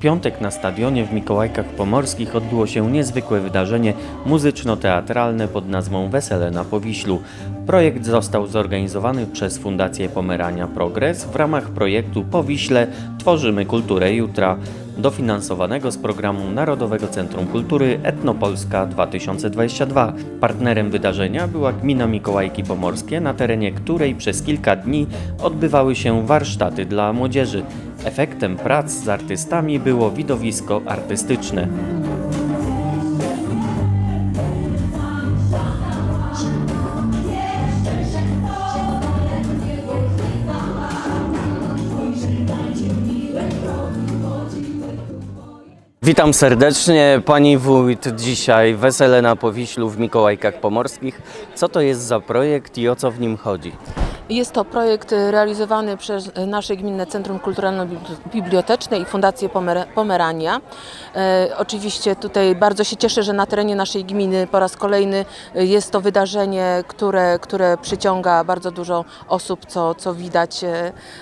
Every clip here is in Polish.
piątek na stadionie w Mikołajkach Pomorskich odbyło się niezwykłe wydarzenie muzyczno-teatralne pod nazwą Wesele na Powiślu. Projekt został zorganizowany przez Fundację Pomerania Progres w ramach projektu Powiśle Tworzymy Kulturę Jutra, dofinansowanego z programu Narodowego Centrum Kultury Etnopolska 2022. Partnerem wydarzenia była gmina Mikołajki Pomorskie, na terenie której przez kilka dni odbywały się warsztaty dla młodzieży. Efektem prac z artystami było widowisko artystyczne. Witam serdecznie. Pani wójt dzisiaj Wesele na Powiślu w Mikołajkach Pomorskich. Co to jest za projekt i o co w nim chodzi? Jest to projekt e, realizowany przez e, nasze Gminne Centrum Kulturalno-Biblioteczne i Fundację Pomer- Pomerania. E, oczywiście tutaj bardzo się cieszę, że na terenie naszej gminy po raz kolejny jest to wydarzenie, które, które przyciąga bardzo dużo osób, co, co widać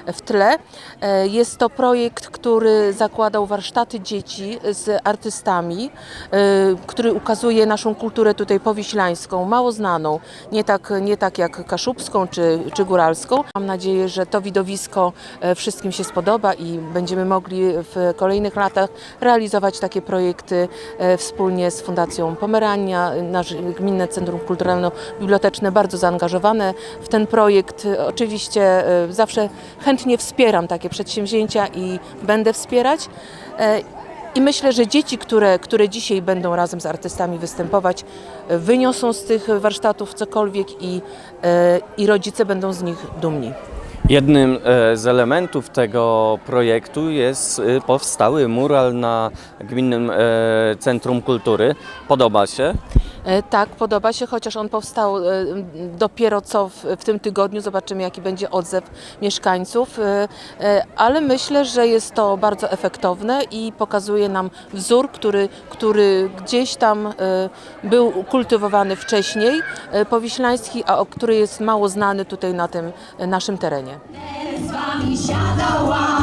w tle. E, jest to projekt, który zakładał warsztaty dzieci z artystami, e, który ukazuje naszą kulturę tutaj powiślańską, mało znaną, nie tak, nie tak jak kaszubską czy, czy góralską. Mam nadzieję, że to widowisko e, wszystkim się spodoba i będziemy mogli w kolejnych latach realizować takie projekty e, wspólnie z Fundacją Pomerania. Nasze Gminne Centrum Kulturalno-Biblioteczne bardzo zaangażowane w ten projekt. Oczywiście e, zawsze chętnie wspieram takie przedsięwzięcia i będę wspierać. I myślę, że dzieci, które, które dzisiaj będą razem z artystami występować, e, wyniosą z tych warsztatów cokolwiek i, e, i rodzice będą z nich dumni. Jednym e, z elementów tego projektu jest powstały mural na Gminnym Centrum Kultury. Podoba się? E, Tak, podoba się, chociaż on powstał e, dopiero co w, w tym tygodniu. Zobaczymy, jaki będzie odzew mieszkańców. E, Ale myślę, że jest to bardzo efektowne i pokazuje nam wzór, który, który gdzieś tam był kultywowany wcześniej, powiślański, a który jest mało znany tutaj na tym naszym terenie. z wami!